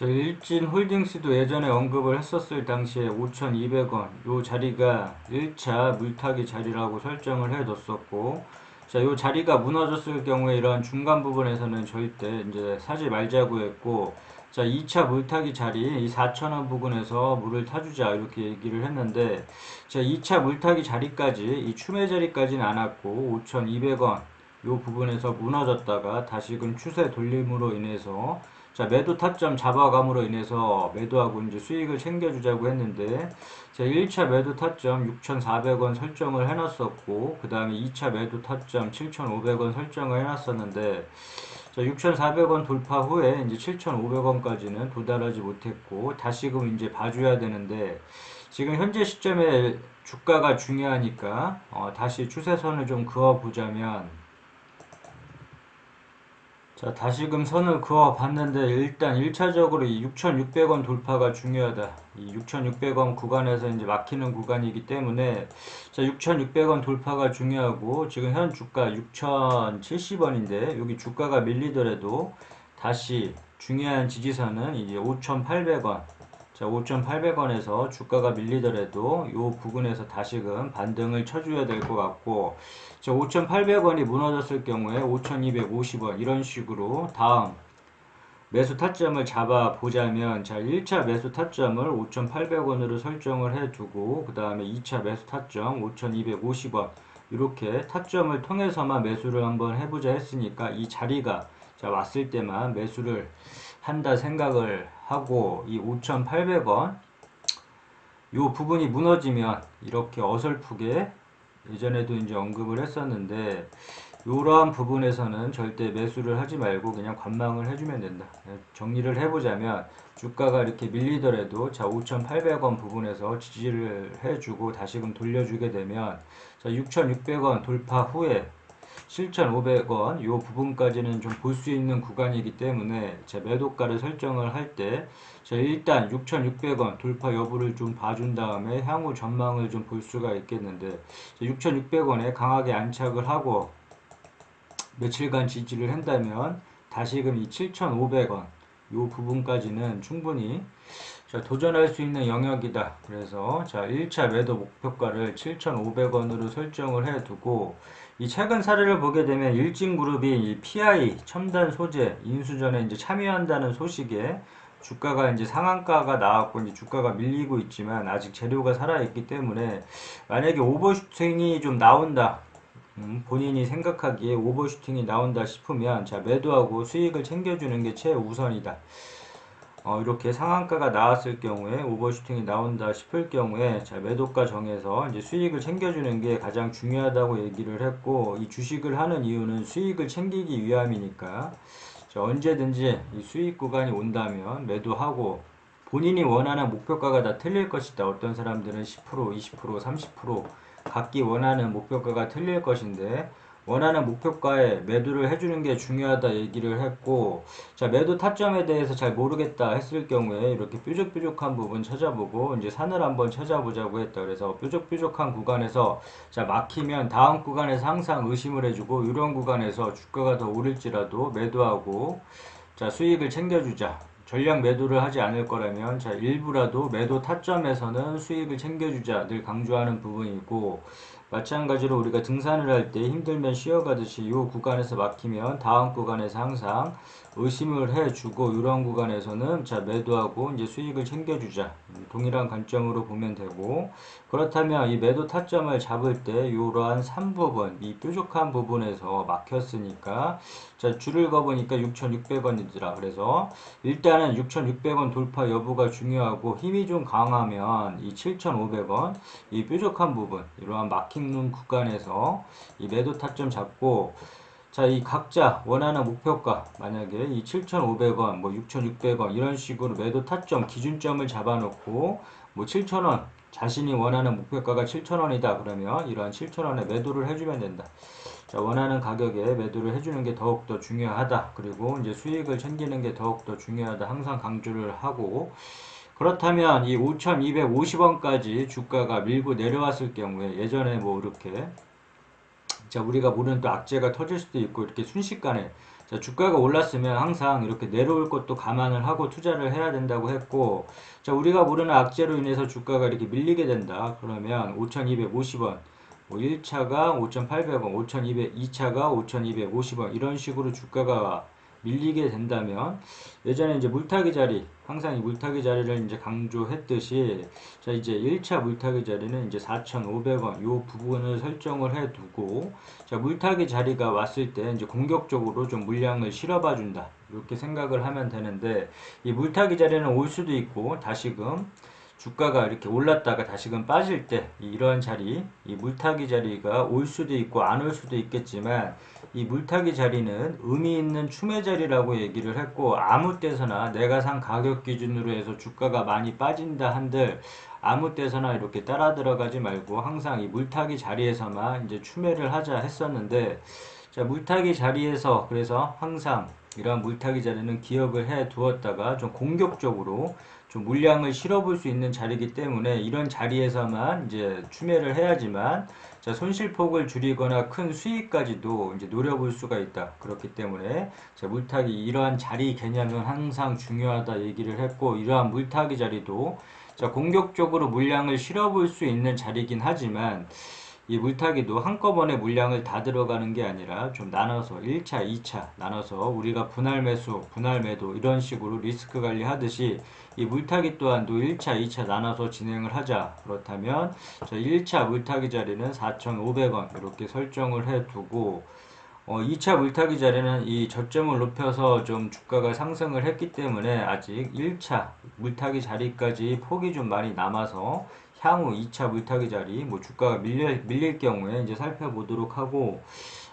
저 일진 홀딩스도 예전에 언급을 했었을 당시에 5,200원. 요 자리가 1차 물타기 자리라고 설정을 해뒀었고 자, 요 자리가 무너졌을 경우에 이런 중간 부분에서는 절대 이제 사지 말자고 했고 자, 2차 물타기 자리 이 4,000원 부근에서 물을 타주자 이렇게 얘기를 했는데 자, 2차 물타기 자리까지 이 추매 자리까지는 안 왔고 5,200원 요 부분에서 무너졌다가 다시금 추세 돌림으로 인해서 자, 매도 타점 잡아감으로 인해서 매도하고 이제 수익을 챙겨주자고 했는데, 자, 1차 매도 타점 6,400원 설정을 해놨었고, 그 다음에 2차 매도 타점 7,500원 설정을 해놨었는데, 자, 6,400원 돌파 후에 이제 7,500원까지는 도달하지 못했고, 다시금 이제 봐줘야 되는데, 지금 현재 시점에 주가가 중요하니까, 어, 다시 추세선을 좀 그어보자면, 자, 다시금 선을 그어 봤는데 일단 1차적으로 이 6,600원 돌파가 중요하다. 이 6,600원 구간에서 이제 막히는 구간이기 때문에 자, 6,600원 돌파가 중요하고 지금 현 주가 6,070원인데 여기 주가가 밀리더라도 다시 중요한 지지선은 이제 5,800원 자, 5,800원에서 주가가 밀리더라도 이 부분에서 다시금 반등을 쳐줘야 될 것 같고, 자, 5,800원이 무너졌을 경우에 5,250원 이런 식으로 다음 매수 타점을 잡아 보자면 자 1차 매수 타점을 5,800원으로 설정을 해 두고 그 다음에 2차 매수 타점 5,250원 이렇게 타점을 통해서만 매수를 한번 해보자 했으니까 이 자리가 자 왔을 때만 매수를 한다 생각을 하고 이 5,800원 요 부분이 무너지면 이렇게 어설프게 예전에도 이제 언급을 했었는데 이러한 부분에서는 절대 매수를 하지 말고 그냥 관망을 해주면 된다. 정리를 해보자면 주가가 이렇게 밀리더라도 자 5,800원 부분에서 지지를 해주고 다시금 돌려주게 되면 자 6,600원 돌파 후에 7,500원 이 부분까지는 좀 볼 수 있는 구간이기 때문에 제 매도가를 설정을 할때 일단 6,600원 돌파 여부를 좀 봐준 다음에 향후 전망을 좀 볼 수가 있겠는데 6,600원에 강하게 안착을 하고 며칠간 지지를 한다면 다시금 이 7,500원 이 부분까지는 충분히 자, 도전할 수 있는 영역이다. 그래서 자 1차 매도 목표가를 7,500원으로 설정을 해두고 이 최근 사례를 보게 되면 일진그룹이 이 PI 첨단 소재 인수전에 이제 참여한다는 소식에 주가가 이제 상한가가 나왔고 이제 주가가 밀리고 있지만 아직 재료가 살아 있기 때문에 만약에 오버슈팅이 좀 나온다. 음, 본인이 생각하기에 오버슈팅이 나온다 싶으면 자 매도하고 수익을 챙겨주는 게 최우선이다. 어, 이렇게 상한가가 나왔을 경우에 오버슈팅이 나온다 싶을 경우에 자, 매도가 정해서 이제 수익을 챙겨주는 게 가장 중요하다고 얘기를 했고 이 주식을 하는 이유는 수익을 챙기기 위함이니까 자, 언제든지 이 수익 구간이 온다면 매도하고 본인이 원하는 목표가가 다 틀릴 것이다. 어떤 사람들은 10%, 20%, 30% 갖기 원하는 목표가가 틀릴 것인데 원하는 목표가에 매도를 해주는 게 중요하다 얘기를 했고 자 매도 타점에 대해서 잘 모르겠다 했을 경우에 이렇게 뾰족뾰족한 부분 찾아보고 이제 산을 한번 찾아보자고 했다. 그래서 뾰족뾰족한 구간에서 자 막히면 다음 구간에서 항상 의심을 해주고 이런 구간에서 주가가 더 오를지라도 매도하고 자 수익을 챙겨주자. 전량 매도를 하지 않을 거라면 자 일부라도 매도 타점에서는 수익을 챙겨주자 늘 강조하는 부분이고 마찬가지로 우리가 등산을 할 때 힘들면 쉬어가듯이 이 구간에서 막히면 다음 구간에서 항상 의심을 해주고 이런 구간에서는 자 매도하고 이제 수익을 챙겨주자. 동일한 관점으로 보면 되고. 그렇다면 이 매도 타점을 잡을 때 이러한 3부분 이 뾰족한 부분에서 막혔으니까 자 줄을 그어보니까 6,600원이더라. 그래서 일단은 6,600원 돌파 여부가 중요하고 힘이 좀 강하면 이 7,500원 이 뾰족한 부분 이러한 막힌 구간에서 이 매도 타점 잡고 자, 이 각자 원하는 목표가 만약에 이 7,500원, 뭐 6,600원 이런 식으로 매도 타점 기준점을 잡아놓고 뭐 7,000원 자신이 원하는 목표가가 7,000원이다 그러면 이러한 7,000원에 매도를 해주면 된다. 자, 원하는 가격에 매도를 해주는 게 더욱더 중요하다. 그리고 이제 수익을 챙기는 게 더욱더 중요하다. 항상 강조를 하고 그렇다면 이 5,250원까지 주가가 밀고 내려왔을 경우에 예전에 뭐 이렇게 자 우리가 모르는 또 악재가 터질 수도 있고 이렇게 순식간에 자, 주가가 올랐으면 항상 이렇게 내려올 것도 감안을 하고 투자를 해야 된다고 했고, 자, 우리가 모르는 악재로 인해서 주가가 이렇게 밀리게 된다. 그러면 5,250원, 뭐 1차가 5,800원, 5,200, 2차가 5,250원, 이런 식으로 주가가 밀리게 된다면, 예전에 이제 물타기 자리, 항상 이 물타기 자리를 이제 강조했듯이, 자, 이제 1차 물타기 자리는 이제 4,500원, 요 부분을 설정을 해 두고, 자, 물타기 자리가 왔을 때 이제 공격적으로 좀 물량을 실어봐 준다. 이렇게 생각을 하면 되는데, 이 물타기 자리는 올 수도 있고, 다시금 주가가 이렇게 올랐다가 다시금 빠질 때 이런 자리, 이 물타기 자리가 올 수도 있고 안 올 수도 있겠지만 이 물타기 자리는 의미 있는 추매 자리라고 얘기를 했고 아무 때서나 내가 산 가격 기준으로 해서 주가가 많이 빠진다 한들 아무 때서나 이렇게 따라 들어가지 말고 항상 이 물타기 자리에서만 이제 추매를 하자 했었는데 자 물타기 자리에서 그래서 항상 이런 물타기 자리는 기억을 해 두었다가 좀 공격적으로 좀 물량을 실어볼 수 있는 자리이기 때문에 이런 자리에서만 이제 추매를 해야지만 자, 손실폭을 줄이거나 큰 수익까지도 이제 노려볼 수가 있다. 그렇기 때문에 자, 물타기 이러한 자리 개념은 항상 중요하다 얘기를 했고 이러한 물타기 자리도 자, 공격적으로 물량을 실어볼 수 있는 자리이긴 하지만 이 물타기도 한꺼번에 물량을 다 들어가는 게 아니라 좀 나눠서 1차, 2차 나눠서 우리가 분할 매수, 분할 매도 이런 식으로 리스크 관리하듯이 이 물타기 또한도 1차, 2차 나눠서 진행을 하자. 그렇다면 저 1차 물타기 자리는 4,500원 이렇게 설정을 해 두고 어, 2차 물타기 자리는 이 저점을 높여서 좀 주가가 상승을 했기 때문에 아직 1차 물타기 자리까지 폭이 좀 많이 남아서 향후 2차 물타기 자리, 뭐 주가가 밀릴, 밀릴 경우에 이제 살펴보도록 하고,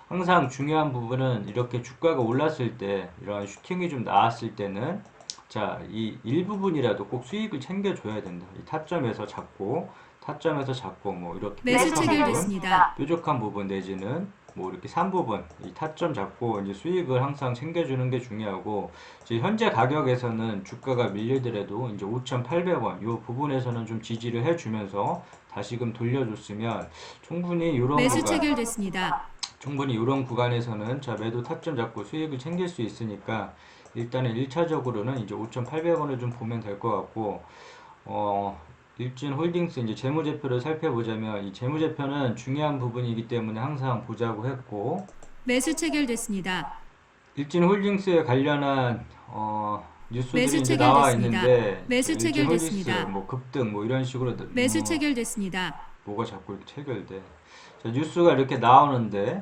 항상 중요한 부분은 이렇게 주가가 올랐을 때, 이런 슈팅이 좀 나왔을 때는, 자, 이 일부분이라도 꼭 수익을 챙겨줘야 된다. 이 타점에서 잡고, 타점에서 잡고, 뭐 이렇게 매수 부분, 체결됐습니다. 뾰족한 부분 내지는 뭐 이렇게 3부분 이 타점 잡고 이제 수익을 항상 챙겨주는 게 중요하고 이제 현재 가격에서는 주가가 밀리더라도 이제 5,800원 요 부분에서는 좀 지지를 해주면서 다시금 돌려줬으면 충분히 이런 매수 구간 체결됐습니다. 충분히 이런 구간에서는 자 매도 타점 잡고 수익을 챙길 수 있으니까 일단은 1차적으로는 이제 5,800원을 좀 보면 될 것 같고 어 일진 홀딩스 이제 재무제표를 살펴보자면 이 재무제표는 중요한 부분이기 때문에 항상 보자고 했고 매수 체결됐습니다. 일진 홀딩스에 관련한 어 뉴스들이 매수 이제 나와 체결됐습니다. 있는데 매수 일진 체결됐습니다. 홀딩스 뭐 급등 뭐 이런 식으로 매수 뭐 체결됐습니다. 뭐가 자꾸 이렇게 체결돼 자, 뉴스가 이렇게 나오는데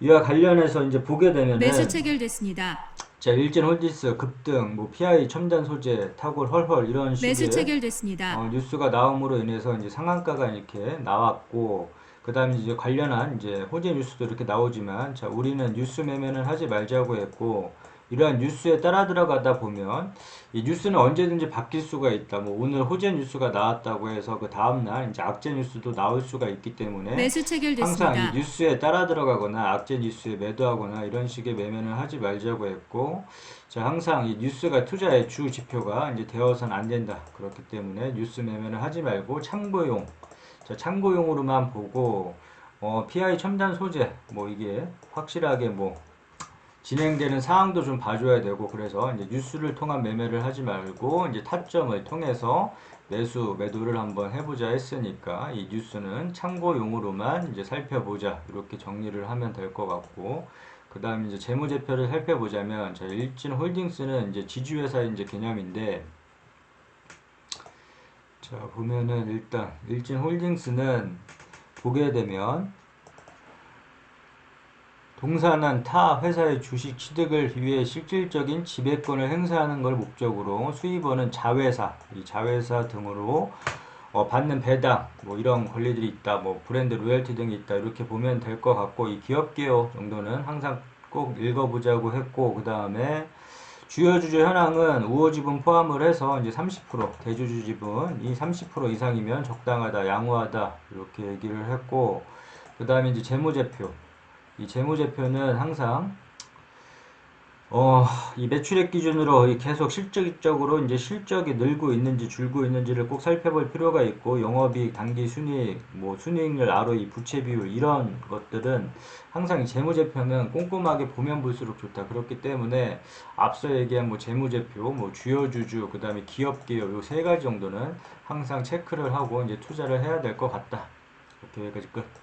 이와 관련해서 이제 보게 되면은 매수 체결됐습니다. 자 일진 홀딩스 급등 뭐 PI 첨단 소재 탁월 헐헐 이런 식의 매수 체결됐습니다. 어, 뉴스가 나옴으로 인해서 이제 상한가가 이렇게 나왔고 그다음에 이제 관련한 이제 호재 뉴스도 이렇게 나오지만 자 우리는 뉴스 매매는 하지 말자고 했고 이러한 뉴스에 따라 들어가다 보면 이 뉴스는 언제든지 바뀔 수가 있다. 뭐 오늘 호재 뉴스가 나왔다고 해서 그 다음 날 이제 악재 뉴스도 나올 수가 있기 때문에 매수 항상 체결됐습니다. 이 뉴스에 따라 들어가거나 악재 뉴스에 매도하거나 이런 식의 매매는 하지 말자고 했고 자 항상 이 뉴스가 투자의 주 지표가 이제 되어서는 안 된다 그렇기 때문에 뉴스 매매는 하지 말고 참고용 자 참고용으로만 보고 어 PI 첨단 소재 뭐 이게 확실하게 뭐 진행되는 사항도 좀 봐줘야 되고 그래서 이제 뉴스를 통한 매매를 하지 말고 이제 타점을 통해서 매수 매도를 한번 해보자 했으니까 이 뉴스는 참고용으로만 이제 살펴보자. 이렇게 정리를 하면 될 것 같고 그 다음에 이제 재무제표를 살펴보자면 자 일진 홀딩스는 이제 지주회사의 이제 개념인데 자 보면은 일단 일진 홀딩스는 보게 되면 동사는 타 회사의 주식 취득을 위해 실질적인 지배권을 행사하는 걸 목적으로 수입원은 자회사, 이 자회사 등으로 어, 받는 배당, 뭐 이런 권리들이 있다, 뭐 브랜드 로열티 등이 있다 이렇게 보면 될 것 같고 이 기업 개요 정도는 항상 꼭 읽어보자고 했고 그 다음에 주요 주주 현황은 우호 지분 포함을 해서 이제 30% 대주주 지분 이 30% 이상이면 적당하다, 양호하다 이렇게 얘기를 했고 그 다음에 이제 재무제표 이 재무제표는 항상 어, 이 매출액 기준으로 이 계속 실질적으로 이제 실적이 늘고 있는지 줄고 있는지를 꼭 살펴볼 필요가 있고 영업이익, 당기 순이익, 뭐 순이익률, ROE, 부채 비율 이런 것들은 항상 이 재무제표는 꼼꼼하게 보면 볼수록 좋다. 그렇기 때문에 앞서 얘기한 뭐 재무제표, 뭐 주요 주주, 그다음에 기업 기업 요세 가지 정도는 항상 체크를 하고 이제 투자를 해야 될 것 같다. 이렇게 여기까지 끝.